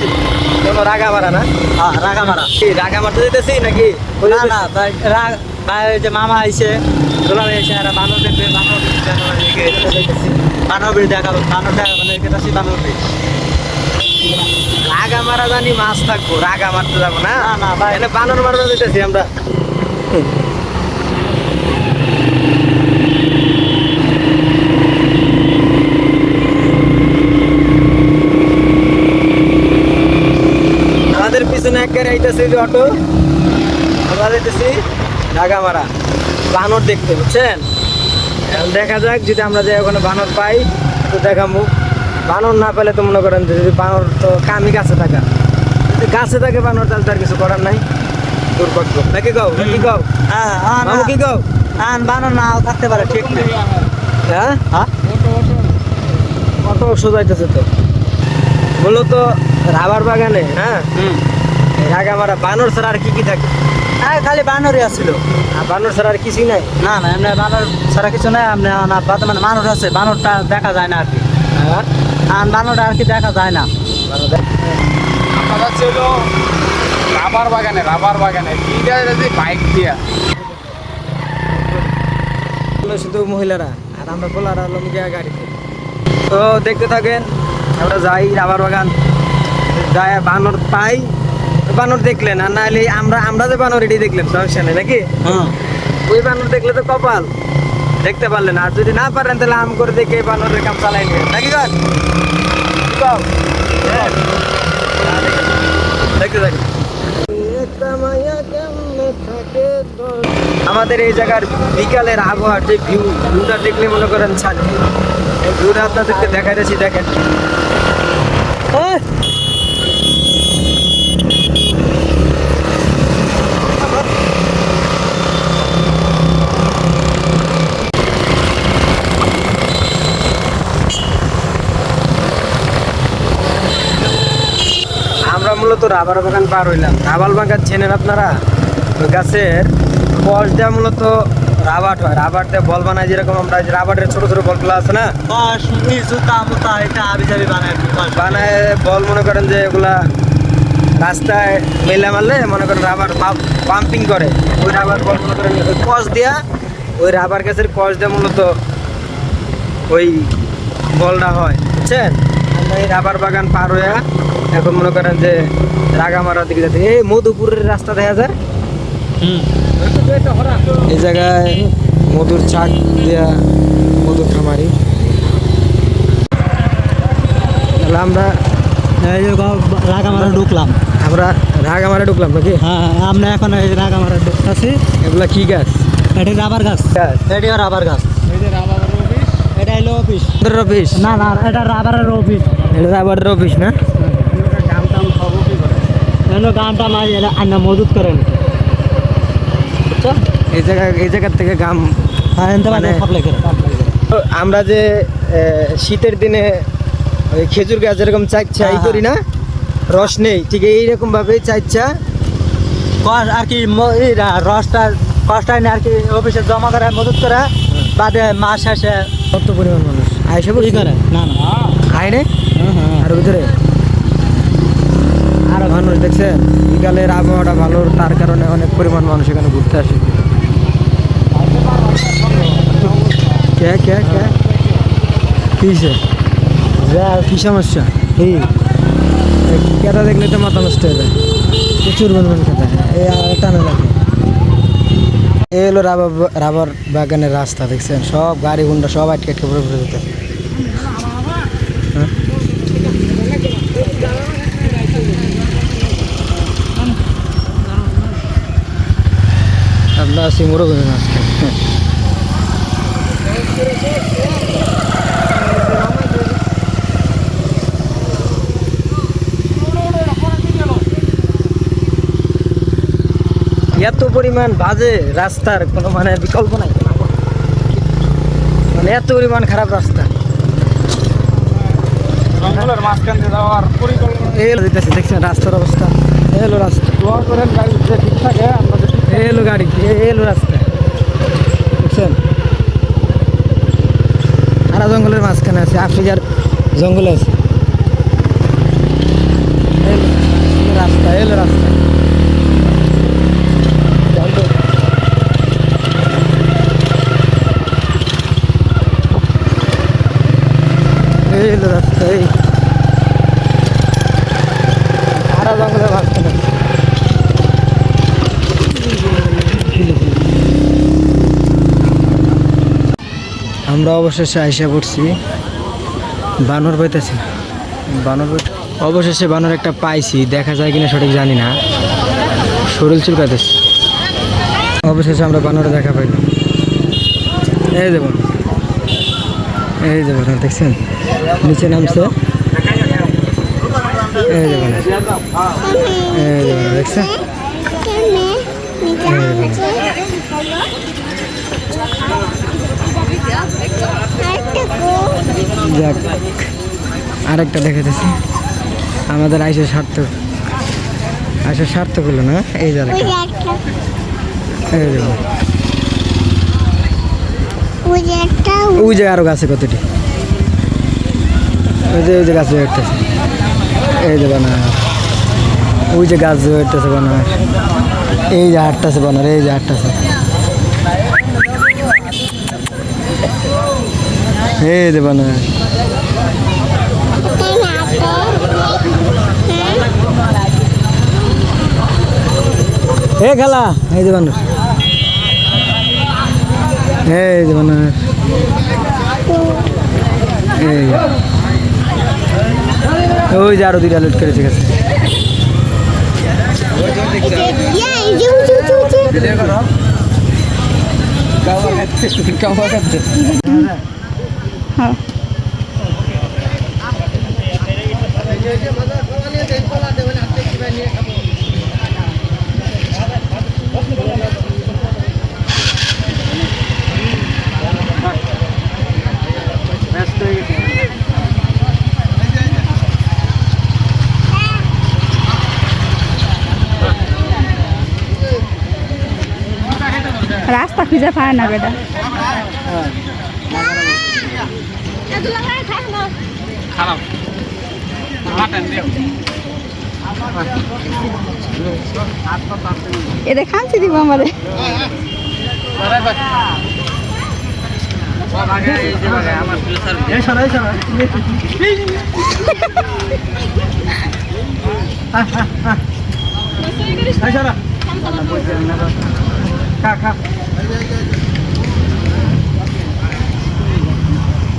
যাচ্ছি কোনো রাগা মারা না? হ্যাঁ রাগামারা কি রাগা মারতে যেতেছি নাকি? না না ভাই রাগ ভাই যে মামা আইছে দোলা ভাই আর বানর দেখবে বানর বানর বিড়ি দেখা বানর দেখা মানে বানর রাগা মারা জানি মাছ থাকব রাগা মারতে যাব না? না, ভাই। বানর মারতে যেতেছি আমরা। পিছনে আইতেছে যে অটো আমরা যেতেছি রাগামারা বানর দেখতে বুঝছেন দেখা যাক যদি আমরা যাই ওখানে বানর পাই তো দেখামু বানর না পেলে তো মনে করেন যে যদি বানর তো কামি গাছে থাকা যদি গাছে থাকে বানর তাহলে তার কিছু করার নাই দুর্ভাগ্য নাকি গাও নাকি গাও হ্যাঁ হ্যাঁ কি গাও আন বানর না থাকতে পারে ঠিক নেই হ্যাঁ হ্যাঁ কত সোজাইতেছে তো মূলত রাবার বাগানে হ্যাঁ এই রাগামারা বানর ছাড়া আর কি কি থাকে? হ্যাঁ খালি বানরই আসছিল আর বানর ছাড়া আর কিছুই নাই? না না এমনি বানর ছাড়া কিছু নাই এমনি না বর্তমানে বানর আছে বানরটা দেখা যায় না আর কি। আর? বানরটা আর কি দেখা যায় না। বানর দেখ- আমরা যাচ্ছি হলো রাবার বাগানে রাবার বাগানে। দিদা যাচ্ছি বাইক দিয়া? শুধু মহিলারা আর আমরা পোলারা হলো গিয়া গাড়িতে তো দেখতে থাকেন আমরা যাই রাবার বাগান। যাই বানর পাই। বানর দেখলেন আর নাহলে আমরা আমরা যে বানর এটি দেখলেন সমস্যা নেই নাকি? হ্যাঁ। ওই বানর দেখলে তো কপাল। দেখতে পারলেন আর যদি না পারেন তাহলে আম করে দেখে বানরের কাম চালাই নেবেন। নাকি গান দেখতে আমাদের এই জায়গার বিকালের আবহাওয়ার যে ভিউ ভিউটা দেখলে মনে করেন ছাড় এই ভিউটা আপনাদেরকে দেখাইতেছি দেখেন। আমরা মূলত রাবার বাগান পার হইলাম। রাবার বাগান চেনেন আপনারা? গাছের কষ দেওয়া মূলত রাবার হয়। রাবার দিয়ে বল বানায় যেরকম আমরা রাবারের ছোট ছোট বলগুলো আছে না? জুতা মুতা এটা আবি যাবি বানায়। বানায় বল মনে করেন যে এগুলা রাস্তায় মেলা মারলে মনে করেন রাবার পাম্পিং করে। ওই রাবার বল মনে করেন ওই কষ দিয়া ওই রাবার গাছের কষ দেওয়া মূলত ওই বলটা হয়। বুঝছেন? আমরা এই রাবার বাগান পার হইয়া এখন মনে করেন যে রাগামারার দিকে যাচ্ছে। এই মধুপুরের রাস্তা দেখা যায়? হুম। এই জায়গায় মধুর চাক দেয়া মধুর খামারি। তাহলে আমরা এই যে রাগামারা ঢুকলাম। আমরা রাগামারা ঢুকলাম নাকি? হ্যাঁ আমরা এখন এই রাগামারা ঢুকতেছি। এগুলা কি গাছ? এটি রাবার গাছ। এটিও রাবার গাছ। এই যে রাবার অফিস। এটা হলো অফিস। অফিস? না না এটা রাবারের অফিস। এটা রাবারের অফিস না দাম টাম খাব কি করে এলো গানটা এটা আন্না মজুত করেন। বুঝছ? এই জায়গা এই জায়গার থেকে গাম হ্যাঁ মানে আমরা যে শীতের দিনে ওই খেজুর গাছ যেরকম চাইছা এই হ্যাঁ, করি না রস নেই ঠিক এইরকম ভাবে চাইছা কস আর কি রসটা কসটা এনে আর কি অফিসে জমা করা মজুত করে বাদে মাস শেষে কত পরিমাণ মানুষ? ই বলছি করে না না। আয় রে হ্যাঁ, হ্যাঁ। আর ভিতরে? মানুষ দেখছে বিকালের আবহাওয়াটা ভালো তার কারণে অনেক পরিমাণ মানুষ এখানে ঘুরতে আসে। কে কে কে? কিসে কি সমস্যা? এই। কেটা দেখলে তো মাথা নষ্ট হয়ে যায়। প্রচুর পরিমাণ খেতে এই টানে লাগে। এই হলো রাবার রাবার বাগানের রাস্তা দেখছেন? সব গাড়ি গুন্ডা সব আটকে আটকে পড়ে পড়ে যেতে আমরা আছি এত পরিমাণ বাজে রাস্তার কোনো মানে বিকল্প নাই। মানে এত পরিমাণ খারাপ রাস্তা। জঙ্গলের মাঝখান দিয়ে যাওয়ার পরিকল্পনা এই হলো দেখতেছি দেখছেন রাস্তার অবস্থা। এই হলো রাস্তা। দোয়া করেন গাড়ি ঠিক থাকে আমরা এলো গাড়ি এলো রাস্তা। বুঝছেন? তারা জঙ্গলের মাঝখানে আছে, আফ্রিকার জঙ্গলে আছে। রাস্তা, এলো রাস্তা। এলো রাস্তা। আমরা অবশেষে আইসা পড়ছি। বানর পাইতেছি বানর অবশেষে বানর একটা পাইছি, দেখা যায় কিনা সঠিক জানি না। শরীর চুল চুলকাতেছে। অবশেষে আমরা বানরে দেখা পাই এই দেব এই দেব দেখছেন? নিচে নামছে। এই দেব এই দেব দেখছেন? যাক, আরেকটা দেখাতেছি আমাদের আইসে সার্থক। আইসে সার্থক হলো না? এই যে আরেকটা। ওই যে আরও গাছে কতটি? ওই যে ওই যে গাছ উঠতেছে এই যে বানার। ওই যে গাছ উঠতেছে বানার। এই যে হাটটাছে বানার, এই যে হাটটাছে এই বানার এ খেলা এই যে বানর এই বানর এই। ওই যে আরও দুইটা লুট করেছে গেছে। রাস্তা খুঁজে পায় না বেটা। খারাপ। মাটেন দিও। এদের খামছি দিব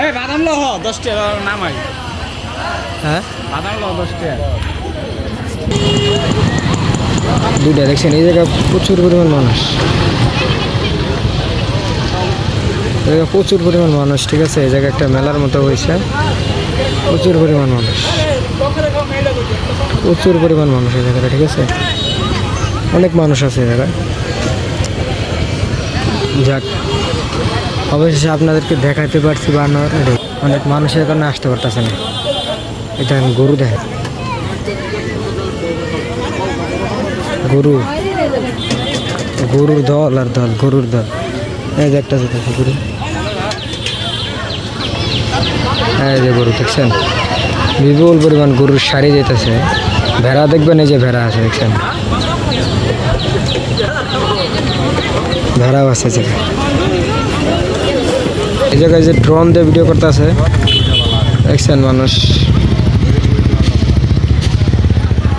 এই বাদাম লো হ দশ টাকা নামাই হ্যাঁ? বাদাম দুইটা দেখছেন এই জায়গায় প্রচুর পরিমাণ মানুষ। এই জায়গায় প্রচুর পরিমাণ মানুষ ঠিক আছে? এই জায়গায় একটা মেলার মতো হয়েছে। প্রচুর পরিমাণ মানুষ। প্রচুর পরিমাণ মানুষ এই জায়গাটা ঠিক আছে? অনেক মানুষ আছে এই জায়গায়। যাক অবশেষে আপনাদেরকে দেখাতে পারছি বানর। অনেক মানুষের কারণে আসতে পারতেছে না। এটা গরু দেখে গরু। গরুর দল আর দল, গরুর দল। এই যে একটা যেতেছে গরু। এই যে গরু, দেখছেন? বিপুল পরিমাণ গরুর সারি যেতেছে ভেড়া দেখবেন, এই যে ভেড়া আছে, দেখছেন? ভেড়াও আছে জায়গায় এই জায়গায় যে ড্রোন দিয়ে ভিডিও করতে আছে দেখছেন মানুষ?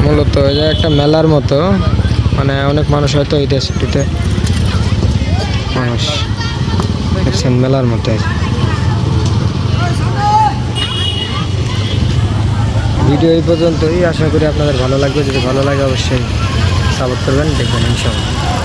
মূলত এই যে একটা মেলার মতো মানে অনেক মানুষ হয়তো এই দেশটিতে মানুষ দেখছেন মেলার মতো। ভিডিও এই পর্যন্তই, আশা করি আপনাদের ভালো লাগবে। যদি ভালো লাগে অবশ্যই সাপোর্ট করবেন, দেখবেন ইনশাল্লাহ